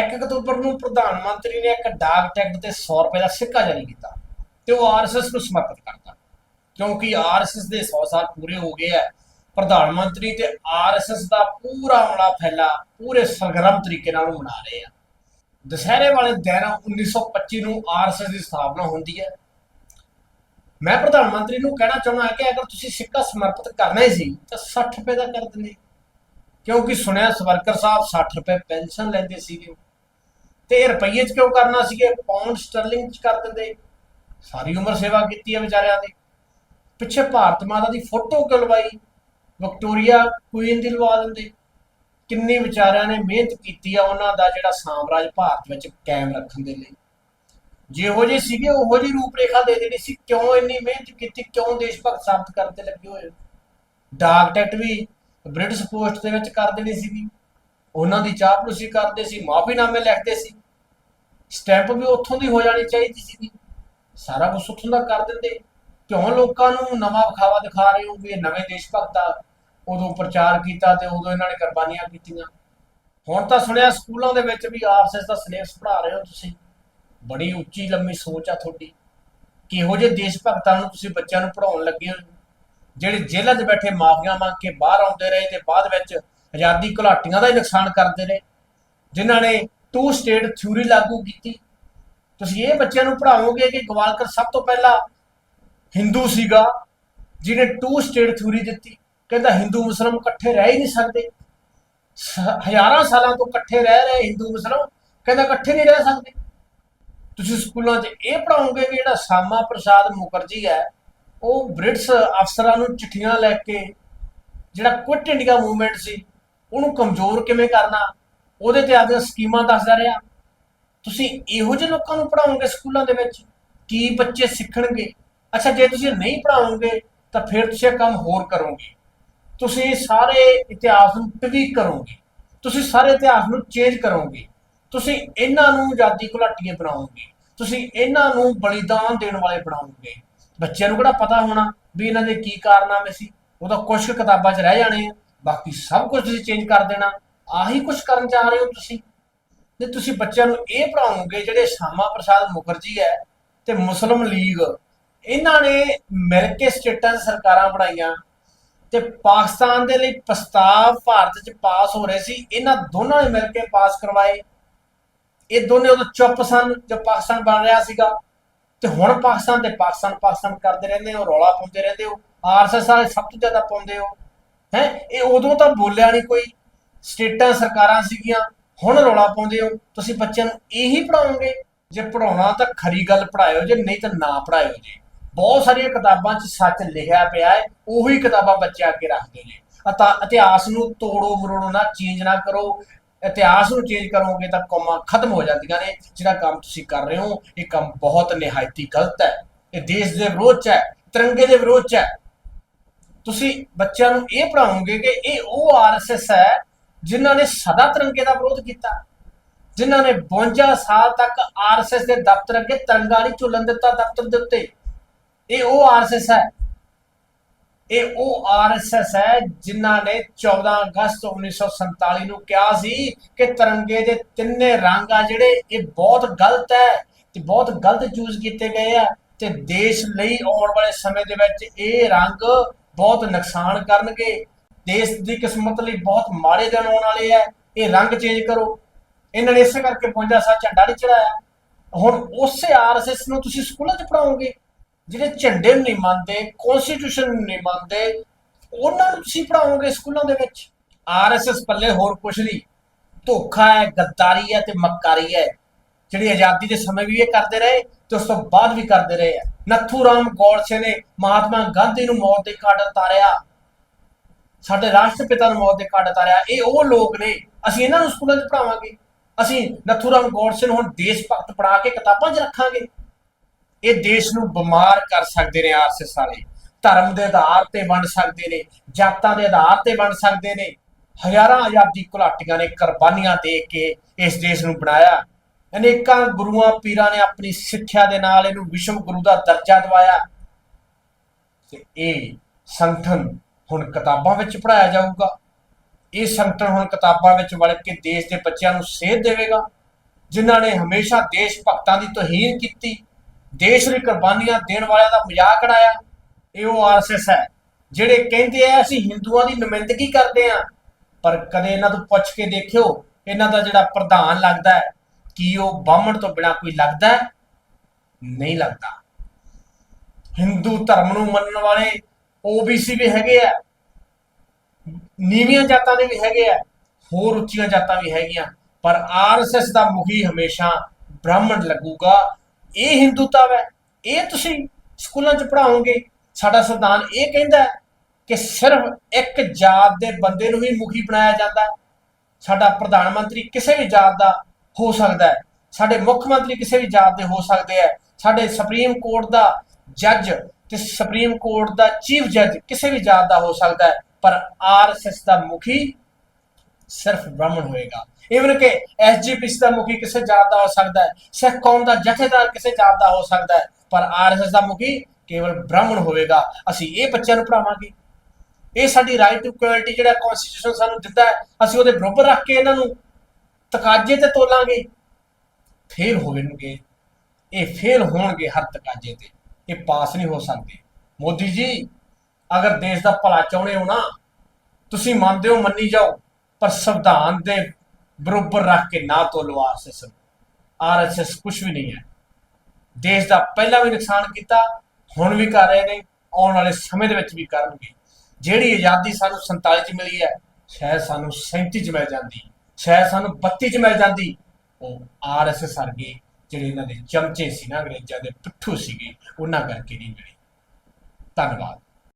1 October ਨੂੰ ਪ੍ਰਧਾਨ ਮੰਤਰੀ ਨੇ ਇੱਕ ਡਾਕ ਟਿਕਟ ਤੇ 100 ਰੁਪਏ ਦਾ ਸਿੱਕਾ ਜਾਰੀ ਕੀਤਾ ਤੇ ਉਹ ਆਰਐਸਐਸ ਨੂੰ ਸਮਰਪਿਤ ਕਰਤਾ। ਕਿਉਂਕਿ ਆਰਐਸਐਸ ਦੇ 100 ਸਾਲ ਪੂਰੇ ਹੋ ਗਏ ਆ, ਪ੍ਰਧਾਨ ਮੰਤਰੀ ਤੇ ਆਰਐਸਐਸ ਦਾ ਪੂਰਾ ਮੜਾ ਫੈਲਾ, ਪੂਰੇ ਸਰਗਰਮ ਤਰੀਕੇ ਨਾਲ ਮਨਾ ਰਹੇ ਆ। ਦੁਸਹਿਰੇ ਵਾਲੇ ਦਿਨ 1925 ਨੂੰ ਆਰਐਸਐਸ ਦੀ ਸਥਾਪਨਾ ਹੁੰਦੀ ਹੈ। ਮੈਂ ਪ੍ਰਧਾਨ ਮੰਤਰੀ ਨੂੰ ਕਹਿਣਾ ਚਾਹੁੰਦਾ ਕਿ ਅਗਰ ਤੁਸੀਂ ਸਿੱਕਾ ਸਮਰਪਿਤ ਕਰਨਾ ਹੀ ਸੀ, ਤਾਂ 60 ਰੁਪਏ ਦਾ ਕਰ ਦਿੰਦੇ। ਕਿਉਂਕਿ ਸੁਣਿਆ ਸਵਰਕਰ ਸਾਹਿਬ 60 ਰੁਪਏ ਪੈਨਸ਼ਨ ਲੈਂਦੇ ਸੀਗੇ। ਤੇ ਇਹ ਰੁਪਈਏ 'ਚ ਕਿਉਂ ਕਰਨਾ ਸੀਗੇ? ਪਾਉਂਡ ਸਟਰਲਿੰਗ 'ਚ ਕਰ ਦਿੰਦੇ। ਸਾਰੀ ਉਮਰ ਸੇਵਾ ਕੀਤੀ ਹੈ ਵਿਚਾਰਿਆਂ ਦੀ। ਪਿੱਛੇ ਭਾਰਤ ਮਾਤਾ ਦੀ ਫੋਟੋ ਕਿਉਂ ਲਵਾਈ ਵਿਕਟੋਰੀਆ ਕੁਈਨ ਦੀ ਲਵਾ ਦਿੰਦੇ। ਕਿੰਨੀ ਵਿਚਾਰਿਆਂ ਨੇ ਮਿਹਨਤ ਕੀਤੀ ਆ ਉਹਨਾਂ ਦਾ ਜਿਹੜਾ ਸਾਮਰਾਜ ਭਾਰਤ ਵਿੱਚ ਕਾਇਮ ਰੱਖਣ ਦੇ ਲਈ। ਜਿਹੋ ਜਿਹੇ ਸੀਗੇ, ਉਹੋ ਜਿਹੀ ਰੂਪਰੇਖਾ ਦੇ ਦੇਣੀ ਸੀ। ਕਿਉਂ ਇੰਨੀ ਮਿਹਨਤ ਕੀਤੀ? ਕਿਉਂ ਦੇਸ਼ ਭਗਤ ਸਾਬਤ ਕਰਨ ਤੇ ਲੱਗੇ ਹੋਏ? ਡਾਕ ਟਿਕਟ ਵੀ ਬ੍ਰਿਟਿਸ਼ ਪੋਸਟ ਦੇ ਵਿੱਚ ਕਰ ਦੇਣੀ ਸੀਗੀ। ਉਹਨਾਂ ਦੀ ਚਾਪਲੂਸੀ ਕਰਦੇ ਸੀ, ਮਾਫੀਨਾਮੇ ਲਿਖਦੇ ਸੀ। ਸਟੈਂਪ ਵੀ ਉੱਥੋਂ ਦੀ ਹੋ ਜਾਣੀ ਚਾਹੀਦੀ ਸੀਗੀ। ਸਾਰਾ ਕੁਝ ਉੱਥੋਂ ਦਾ ਕਰ ਦਿੰਦੇ। ਕਿਉਂ ਲੋਕਾਂ ਨੂੰ ਨਵਾਂ ਵਿਖਾਵਾ ਦਿਖਾ ਰਹੇ ਹੋ ਵੀ ਇਹ ਨਵੇਂ ਦੇਸ਼ ਭਗਤ ਆ? ਉਦੋਂ ਪ੍ਰਚਾਰ ਕੀਤਾ ਤੇ ਉਦੋਂ ਇਹਨਾਂ ਨੇ ਕੁਰਬਾਨੀਆਂ ਕੀਤੀਆਂ। ਹੁਣ ਤਾਂ ਸੁਣਿਆ ਸਕੂਲਾਂ ਦੇ ਵਿੱਚ ਵੀ ਆਰਐਸਐਸ ਦਾ ਸਿਲੇਬਸ ਪੜ੍ਹਾ ਰਹੇ ਹੋ ਤੁਸੀਂ। ਬੜੀ ਉੱਚੀ ਲੰਮੀ ਸੋਚ ਆ ਤੁਹਾਡੀ। ਕਿਹੋ ਜਿਹੇ ਦੇਸ਼ ਭਗਤਾਂ ਨੂੰ ਤੁਸੀਂ ਬੱਚਿਆਂ ਨੂੰ ਪੜਾਉਣ ਲੱਗੇ ਹੋ? ਜਿਹੜੇ ਜੇਲ੍ਹਾਂ 'ਚ ਬੈਠੇ ਮਾਫੀਆਂ ਮੰਗ ਕੇ ਬਾਹਰ ਆਉਂਦੇ ਰਹੇ ਤੇ ਬਾਅਦ ਵਿੱਚ ਆਜ਼ਾਦੀ ਘੁਲਾਟੀਆਂ ਦਾ ਹੀ ਨੁਕਸਾਨ ਕਰਦੇ ਰਹੇ। ਜਿਨ੍ਹਾਂ ਨੇ ਟੂ ਸਟੇਟ ਥਿਊਰੀ ਲਾਗੂ ਕੀਤੀ। ਤੁਸੀਂ ਇਹ ਬੱਚਿਆਂ ਨੂੰ ਪੜਾਓਗੇ ਕਿ ਗਵਾਲਕਰ ਸਭ ਤੋਂ ਪਹਿਲਾਂ ਹਿੰਦੂ ਸੀਗਾ, ਜਿਹਨੇ ਟੂ ਸਟੇਟ ਥਿਊਰੀ ਦਿੱਤੀ। ਕਹਿੰਦਾ ਹਿੰਦੂ ਮੁਸਲਮਾਨ ਇਕੱਠੇ ਰਹਿ ਹੀ ਨਹੀਂ ਸਕਦੇ। ਸ- ਹਜ਼ਾਰਾਂ ਸਾਲਾਂ ਤੋਂ ਇਕੱਠੇ ਰਹਿ ਰਹੇ ਹਿੰਦੂ ਮੁਸਲਮਾਨ ਕਹਿੰਦਾ ਇਕੱਠੇ ਨਹੀਂ ਰਹਿ ਸਕਦੇ। ਤੁਸੀਂ ਸਕੂਲਾਂ 'ਚ ਇਹ ਪੜਾਓਗੇ ਕਿ ਜਿਹੜਾ ਸਾਮਾ ਪ੍ਰਸਾਦ ਮੁਖਰਜੀ ਹੈ, ਉਹ ਬ੍ਰਿਟਿਸ਼ ਅਫਸਰਾਂ ਨੂੰ ਚਿੱਠੀਆਂ ਲੈ ਕੇ ਜਿਹੜਾ ਕੁਇਟ ਇੰਡੀਆ ਮੂਵਮੈਂਟ ਸੀ, ਉਹਨੂੰ ਕਮਜ਼ੋਰ ਕਿਵੇਂ ਕਰਨਾ? ਉਹਦੇ ਤੇ ਆਪਦੀਆਂ ਸਕੀਮਾਂ ਦੱਸਦਾ ਰਿਹਾ। ਤੁਸੀਂ ਇਹੋ ਜਿਹੇ ਲੋਕਾਂ ਨੂੰ ਪੜਾਓਗੇ ਸਕੂਲਾਂ ਦੇ ਵਿੱਚ? ਕੀ ਬੱਚੇ ਸਿੱਖਣਗੇ? ਅੱਛਾ, ਜੇ ਤੁਸੀਂ ਨਹੀਂ ਪੜਾਓਗੇ ਤਾਂ ਫਿਰ ਤੁਸੀਂ ਇਹ ਕੰਮ ਹੋਰ ਕਰੋਗੇ। ਤੁਸੀਂ ਸਾਰੇ ਇਤਿਹਾਸ ਨੂੰ ਟਵੀਕ ਕਰੋਗੇ। ਤੁਸੀਂ ਸਾਰੇ ਇਤਿਹਾਸ ਨੂੰ ਚੇਂਜ ਕਰੋਗੇ। ਤੁਸੀਂ ਇਹਨਾਂ ਨੂੰ ਆਜ਼ਾਦੀ ਘੁਲਾਟੀਏ ਬਣਾਓਗੇ। ਤੁਸੀਂ ਇਹਨਾਂ ਨੂੰ ਬਲੀਦਾਨ ਦੇਣ ਵਾਲੇ ਬਣਾਓਗੇ। ਬੱਚਿਆਂ ਨੂੰ ਕਿਹੜਾ ਪਤਾ ਹੋਣਾ ਵੀ ਇਹਨਾਂ ਦੇ ਕੀ ਕਾਰਨਾਮੇ ਸੀ? ਉਹ ਤਾਂ ਕੁਝ ਕਿਤਾਬਾਂ 'ਚ ਰਹਿ ਜਾਣੇ ਆ। ਬਾਕੀ ਸਭ ਕੁਝ ਤੁਸੀਂ ਚੇਂਜ ਕਰ ਦੇਣਾ। ਆਹੀ ਕੁਝ ਕਰਨ ਜਾ ਰਹੇ ਹੋ ਤੁਸੀਂ? ਤੇ ਤੁਸੀਂ ਬੱਚਿਆਂ ਨੂੰ ਇਹ ਪੜਾਓਗੇ ਜਿਹੜੇ ਸ਼ਾਮਾ ਪ੍ਰਸਾਦ ਮੁਖਰਜੀ ਹੈ ਤੇ ਮੁਸਲਿਮ ਲੀਗ, ਇਹਨਾਂ ਨੇ ਮਿਲ ਕੇ ਸਟੇਟਾਂ 'ਚ ਸਰਕਾਰਾਂ ਬਣਾਈਆਂ ਤੇ ਪਾਕਿਸਤਾਨ ਦੇ ਲਈ ਪ੍ਰਸਤਾਵ ਭਾਰਤ 'ਚ ਪਾਸ ਹੋ ਰਹੇ ਸੀ, ਇਹਨਾਂ ਦੋਨਾਂ ਨੇ ਮਿਲ ਕੇ ਪਾਸ ਕਰਵਾਏ। ਇਹ ਦੋਨੇ ਉਦੋਂ ਚੁੱਪ ਸਨ ਜਦ ਪਾਕਿਸਤਾਨ ਬਣ ਰਿਹਾ ਸੀਗਾ ਤੇ ਹੁਣ ਪਾਕਿਸਤਾਨ ਤੇ ਪਾਕਿਸਤਾਨ ਪਾਕਿਸਤਾਨ ਕਰਦੇ ਰਹਿੰਦੇ ਹੋ, ਰੌਲਾ ਪਾਉਂਦੇ ਰਹਿੰਦੇ ਹੋ ਆਰਐਸਐਸ ਵਾਲੇ ਸਭ ਤੋਂ ਜ਼ਿਆਦਾ ਪਾਉਂਦੇ ਹੋ। ਹੈ, ਇਹ ਉਦੋਂ ਤਾਂ ਬੋਲਿਆ ਨਹੀਂ ਕੋਈ। ਸਟੇਟਾਂ ਸਰਕਾਰਾਂ ਸੀਗੀਆਂ, ਹੁਣ ਰੌਲਾ ਪਾਉਂਦੇ ਹੋ, ਤੁਸੀਂ ਬੱਚਿਆਂ ਨੂੰ ਇਹੀ ਪੜਾਓਗੇ ਜੇ ਪੜਾਉਣਾ ਤਾਂ ਖਰੀ ਗੱਲ ਪੜਾਇਓ ਜੇ ਨਹੀਂ ਤਾਂ ਨਾ ਪੜਾਇਓ ਜੀ। ਬਹੁਤ ਸਾਰੀਆਂ ਕਿਤਾਬਾਂ 'ਚ ਸੱਚ ਲਿਖਿਆ ਪਿਆ ਹੈ, ਉਹੀ ਕਿਤਾਬਾਂ ਬੱਚੇ ਅੱਗੇ ਰੱਖਦੇ ਨੇ। ਅਤਾ ਇਤਿਹਾਸ ਨੂੰ ਤੋੜੋ ਮਰੋੜੋ ਨਾ ਚੇਂਜ ਨਾ ਕਰੋ। ਇਤਿਹਾਸ ਨੂੰ ਚੇਂਜ ਕਰੋਗੇ ਤਾਂ ਕੌਮਾਂ ਖਤਮ ਹੋ ਜਾਂਦੀਆਂ ਨੇ। ਜਿਹੜਾ ਕੰਮ ਤੁਸੀਂ ਕਰ ਰਹੇ ਹੋ, ਇਹ ਕੰਮ ਬਹੁਤ ਨਿਹਾਇਤੀ ਗਲਤ ਹੈ। ਇਹ ਦੇਸ਼ ਦੇ ਵਿਰੋਧ 'ਚ ਹੈ, ਤਿਰੰਗੇ ਦੇ ਵਿਰੋਧ 'ਚ ਹੈ। ਤੁਸੀਂ ਬੱਚਿਆਂ ਨੂੰ ਇਹ ਪੜਾਓਗੇ ਕਿ ਇਹ ਉਹ ਆਰਐਸਐਸ ਹੈ ਜਿਨ੍ਹਾਂ ਨੇ ਸਦਾ ਤਿਰੰਗੇ ਦਾ ਵਿਰੋਧ ਕੀਤਾ, ਜਿਨ੍ਹਾਂ ਨੇ 52 ਸਾਲ ਤੱਕ ਆਰਐਸਐਸ ਦੇ ਦਫ਼ਤਰ ਅੱਗੇ ਤਿਰੰਗਾ ਨਹੀਂ ਝੁੱਲਣ ਦਿੱਤਾ ਦਫ਼ਤਰ ਦੇ ਉੱਤੇ। ਇਹ ਉਹ ਆਰਐਸਐਸ ਹੈ। ਇਹ ਉਹ ਆਰਐਸਐਸ ਹੈ ਜਿਨ੍ਹਾਂ ਨੇ 14 ਅਗਸਤ 1947 ਨੂੰ ਕਿਹਾ ਸੀ ਕਿ ਤਿਰੰਗੇ ਦੇ ਤਿੰਨੇ ਰੰਗ ਆ ਜਿਹੜੇ, ਇਹ ਬਹੁਤ ਗਲਤ ਹੈ ਤੇ ਬਹੁਤ ਗਲਤ ਚੂਜ਼ ਕੀਤੇ ਗਏ ਆ ਤੇ ਦੇਸ਼ ਲਈ ਆਉਣ ਵਾਲੇ ਸਮੇਂ ਦੇ ਵਿੱਚ ਇਹ ਰੰਗ ਬਹੁਤ ਨੁਕਸਾਨ ਕਰਨਗੇ। ਦੇਸ਼ ਦੀ ਕਿਸਮਤ ਲਈ ਬਹੁਤ ਮਾੜੇ ਦਿਨ ਆਉਣ ਵਾਲੇ ਆ, ਇਹ ਰੰਗ ਚੇਂਜ ਕਰੋ। ਇਹਨਾਂ ਨੇ ਇਸੇ ਕਰਕੇ 52 ਸਾਲ ਝੰਡਾ ਨਹੀਂ ਚੜਾਇਆ ਹੁਣ ਉਸੇ ਆਰਐਸਐਸ ਨੂੰ ਤੁਸੀਂ ਸਕੂਲਾਂ 'ਚ ਪੜਾਓਗੇ ਜਿਹੜੇ ਝੰਡੇ ਨੂੰ ਨਹੀਂ ਮੰਨਦੇ ਕਨਸਟੀਟਿਊਸ਼ਨ ਨੂੰ ਨਹੀਂ ਮੰਨਦੇ, ਉਹਨਾਂ ਨੂੰ ਤੁਸੀਂ ਪੜਾਓਗੇ ਸਕੂਲਾਂ ਦੇ ਵਿੱਚ। ਆਰਐਸਐਸ ਪੱਲੇ ਹੋਰ ਕੁਛ ਨਹੀਂ। ਧੋਖਾ ਹੈ ਗੱਦਾਰੀ ਹੈ ਤੇ ਮੱਕਾਰੀ ਹੈ। ਜਿਹੜੀ ਆਜ਼ਾਦੀ ਦੇ ਸਮੇਂ ਵੀ ਇਹ ਕਰਦੇ ਰਹੇ ਤੇ ਉਸ ਤੋਂ ਬਾਅਦ ਵੀ ਕਰਦੇ ਰਹੇ ਆ। ਨੱਥੂ ਰਾਮ ਗੋਡਸੇ ਨੇ ਮਹਾਤਮਾ ਗਾਂਧੀ ਨੂੰ ਮੌਤ ਦੇ ਘਾਟ ਉਤਾਰਿਆ ਸਾਡੇ ਰਾਸ਼ਟਰਪਿਤਾ ਨੂੰ ਮੌਤ ਦੇ ਘਾਟ ਉਤਾਰਿਆ। ਇਹ ਉਹ ਲੋਕ ਨੇ, ਅਸੀਂ ਇਹਨਾਂ ਨੂੰ ਸਕੂਲਾਂ 'ਚ ਪੜਾਵਾਂਗੇ ਅਸੀਂ ਨੱਥੂ ਰਾਮ ਗੋਡਸੇ ਨੂੰ ਹੁਣ ਦੇਸ਼ ਭਗਤ ਪੜਾ ਕੇ ਕਿਤਾਬਾਂ 'ਚ ਰੱਖਾਂਗੇ। ਇਹ ਦੇਸ਼ ਨੂੰ ਬਿਮਾਰ ਕਰ ਸਕਦੇ ਨੇ ਆਰਸੇ ਸਾਰੇ ਧਰਮ ਦੇ ਆਧਾਰ ਤੇ ਵੰਡ ਸਕਦੇ ਨੇ, ਜਾਤਾਂ ਦੇ ਆਧਾਰ ਤੇ ਵੰਡ ਸਕਦੇ ਨੇ। ਹਜ਼ਾਰਾਂ ਆਜ਼ਾਦੀ ਘੁਲਾਟੀਆਂ ਨੇ ਕੁਰਬਾਨੀਆਂ ਦੇ ਕੇ ਇਸ ਦੇਸ਼ ਨੂੰ ਬਣਾਇਆ। ਅਨੇਕਾਂ ਗੁਰੂਆਂ, ਪੀਰਾਂ ਨੇ ਆਪਣੀ ਸਿੱਖਿਆ ਦੇ ਨਾਲ ਇਹਨੂੰ ਵਿਸ਼ਵ ਗੁਰੂ ਦਾ ਦਰਜਾ ਦਿਵਾਇਆ। ਤੇ ਇਹ ਸੰਗਠਨ ਹੁਣ ਕਿਤਾਬਾਂ ਵਿੱਚ ਪੜਾਇਆ ਜਾਊਗਾ। ਇਹ ਸੰਗਠਨ ਹੁਣ ਕਿਤਾਬਾਂ ਵਿੱਚ ਵੜ ਕੇ ਦੇਸ਼ ਦੇ ਬੱਚਿਆਂ ਨੂੰ ਸੇਧ ਦੇਵੇਗਾ, ਜਿਨ੍ਹਾਂ ਨੇ ਹਮੇਸ਼ਾ ਦੇਸ਼ ਭਗਤਾਂ ਦੀ ਤੋਹੀਨ ਕੀਤੀ, ਦੇਸ਼ ਲਈ ਕੁਰਬਾਨੀਆਂ ਦੇਣ ਵਾਲਿਆਂ ਦਾ ਮਜ਼ਾਕ ਉਡਾਇਆ। ਇਹ ਉਹ ਆਰਐਸਐਸ ਹੈ, ਜਿਹੜੇ ਕਹਿੰਦੇ ਆ, ਅਸੀਂ ਹਿੰਦੂਆਂ ਦੀ ਨੁਮਾਇੰਦਗੀ ਕਰਦੇ ਆ ਪਰ ਕਦੇ ਇਹਨਾਂ ਤੋਂ ਪੁੱਛ ਕੇ ਦੇਖਿਓ, ਇਹਨਾਂ ਦਾ ਜਿਹੜਾ ਪ੍ਰਧਾਨ ਲੱਗਦਾ ਹੈ, ਕੀ ਉਹ ਬਾਹਮਣ ਤੋਂ ਬਿਨਾ ਕੋਈ ਲੱਗਦਾ ਹੈ? ਨਹੀਂ ਲੱਗਦਾ। ਹਿੰਦੂ ਧਰਮ ਨੂੰ ਮੰਨਣ ਵਾਲੇ ਓਬੀਸੀ ਵੀ ਹੈਗੇ ਆ। ਨੀਵੀਆਂ ਜਾਤਾਂ ਦੇ ਵੀ ਹੈਗੇ ਆ, ਹੋਰ ਉੱਚੀਆਂ ਜਾਤਾਂ ਵੀ ਹੈਗੀਆਂ। ਪਰ ਆਰਐਸਐਸ ਦਾ ਮੁਖੀ ਹਮੇਸ਼ਾ ਬ੍ਰਾਹਮਣ ਲੱਗੂਗਾ। ਇਹ ਹਿੰਦੂਤਾ ਹੈ। ਇਹ ਤੁਸੀਂ ਸਕੂਲਾਂ 'ਚ ਪੜਾਓਗੇ ਸਾਡਾ ਸੰਵਿਧਾਨ ਇਹ ਕਹਿੰਦਾ ਕਿ ਸਿਰਫ ਇੱਕ ਜਾਤ ਦੇ ਬੰਦੇ ਨੂੰ ਹੀ ਮੁਖੀ ਬਣਾਇਆ ਜਾਂਦਾ। ਹੈ ਸਾਡਾ ਪ੍ਰਧਾਨ ਮੰਤਰੀ ਕਿਸੇ ਵੀ ਜਾਤ ਦਾ ਹੋ ਸਕਦਾ ਹੈ। ਸਾਡੇ ਮੁੱਖ ਮੰਤਰੀ ਕਿਸੇ ਵੀ ਜਾਤ ਦੇ ਹੋ ਸਕਦੇ ਆ ਸਾਡੇ ਸੁਪਰੀਮ ਕੋਰਟ ਦਾ ਜੱਜ ਤੇ ਸੁਪਰੀਮ ਕੋਰਟ ਦਾ ਚੀਫ ਜੱਜ ਕਿਸੇ ਵੀ ਜਾਤ ਦਾ ਹੋ ਸਕਦਾ ਹੈ, ਪਰ ਆਰਐਸਐਸ ਦਾ ਮੁਖੀ ਸਿਰਫ ਬ੍ਰਾਹਮਣ ਹੋਏਗਾ। ਇਵਨ ਕਿ ਐਸਜੀਪੀਸੀ ਦਾ ਮੁਖੀ ਕਿਸੇ ਜਾਤ ਦਾ ਹੋ ਸਕਦਾ ਹੈ, ਸਿੱਖ ਕੌਮ ਦਾ ਜਥੇਦਾਰ ਕਿਸੇ ਜਾਤ ਦਾ ਹੋ ਸਕਦਾ ਹੈ, ਪਰ ਆਰਐਸਐਸ ਦਾ ਮੁਖੀ ਕੇਵਲ ਬ੍ਰਾਹਮਣ ਹੋਵੇਗਾ। ਅਸੀਂ ਇਹ ਬੱਚਿਆਂ ਨੂੰ ਪੜਾਵਾਂਗੇ ਇਹ ਸਾਡੀ ਰਾਈਟ ਟੂ ਇਕੁਐਲਿਟੀ ਜਿਹੜਾ ਕਨਸਟੀਟਿਊਸ਼ਨ ਸਾਨੂੰ ਦਿੰਦਾ ਹੈ, ਅਸੀਂ ਉਹਦੇ ਬਰੋਬਰ ਰੱਖ ਕੇ ਇਹਨਾਂ ਨੂੰ ਤਕਾਜੇ ਤੇ ਤੋਲਾਂਗੇ। ਫੇਲ ਹੋਣਗੇ ਇਹ ਫੇਲ ਹੋਣਗੇ ਹਰ ਤਕਾਜੇ ਤੇ। ਇਹ ਪਾਸ ਨਹੀਂ ਹੋ ਸਕਦੇ। ਮੋਦੀ ਜੀ, ਅਗਰ ਦੇਸ਼ ਦਾ ਭਲਾ ਚਾਹੁੰਦੇ ਹੋ ਨਾ, ਤੁਸੀਂ ਮੰਨਦੇ ਹੋ, ਮੰਨੀ ਜਾਓ, ਪਰ ਸੰਵਿਧਾਨ ਦੇ ਬਰੋਬਰ ਰੱਖ ਕੇ ਨਾ ਤੋਲੋ ਆਰਐਸਐਸ ਆਰਐਸਐਸ ਕੁਝ ਵੀ ਨਹੀਂ ਹੈ। ਦੇਸ਼ ਦਾ ਪਹਿਲਾਂ ਵੀ ਨੁਕਸਾਨ ਕੀਤਾ, ਹੁਣ ਵੀ ਕਰ ਰਹੇ ਨੇ, ਆਉਣ ਵਾਲੇ ਸਮੇਂ ਦੇ ਵਿੱਚ ਵੀ ਕਰਨਗੇ। ਜਿਹੜੀ ਆਜ਼ਾਦੀ ਸਾਨੂੰ 47 ਚ ਮਿਲੀ ਹੈ, ਸ਼ਾਇਦ ਸਾਨੂੰ 37 ਚ ਮਿਲ ਜਾਂਦੀ, ਸ਼ਾਇਦ ਸਾਨੂੰ 32 ਚ ਮਿਲ ਜਾਂਦੀ, ਉਹ ਆਰਐਸਐਸ ਵਰਗੇ ਜਿਹੜੇ ਇਹਨਾਂ ਦੇ ਚਮਚੇ ਸੀ ਨਾ ਅੰਗਰੇਜ਼ਾਂ ਦੇ, ਪਿੱਠੂ ਸੀਗੇ, ਉਹਨਾਂ ਕਰਕੇ ਨਹੀਂ ਮਿਲੀ। ਧੰਨਵਾਦ।